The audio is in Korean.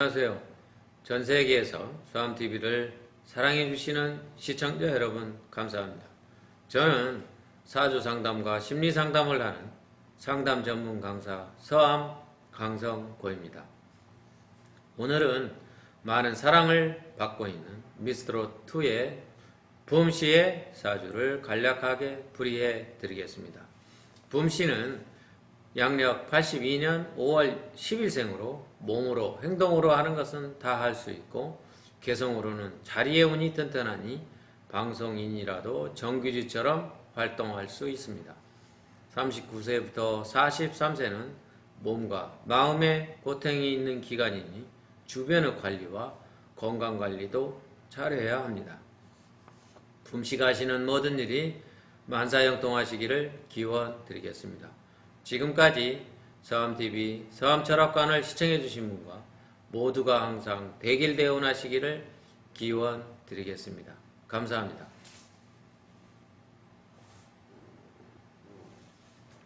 안녕하세요. 전 세계에서 수암TV를 사랑해주시는 시청자 여러분, 감사합니다. 저는 사주 상담과 심리 상담을 하는 상담 전문 강사 서암 강성고입니다. 오늘은 많은 사랑을 받고 있는 미스트롯2의 붐씨의 사주를 간략하게 풀이해 드리겠습니다. 붐씨는 양력 82년 5월 10일생으로 몸으로 행동으로 하는 것은 다 할 수 있고 개성으로는 자리의 운이 튼튼하니 방송인이라도 정규직처럼 활동할 수 있습니다. 39세부터 43세는 몸과 마음에 고통이 있는 기간이니 주변의 관리와 건강 관리도 잘해야 합니다. 품식하시는 모든 일이 만사형통하시기를 기원 드리겠습니다. 지금까지 서암TV 서암철학관을 시청해주신 분과 모두가 항상 대길대운하시기를 기원 드리겠습니다. 감사합니다.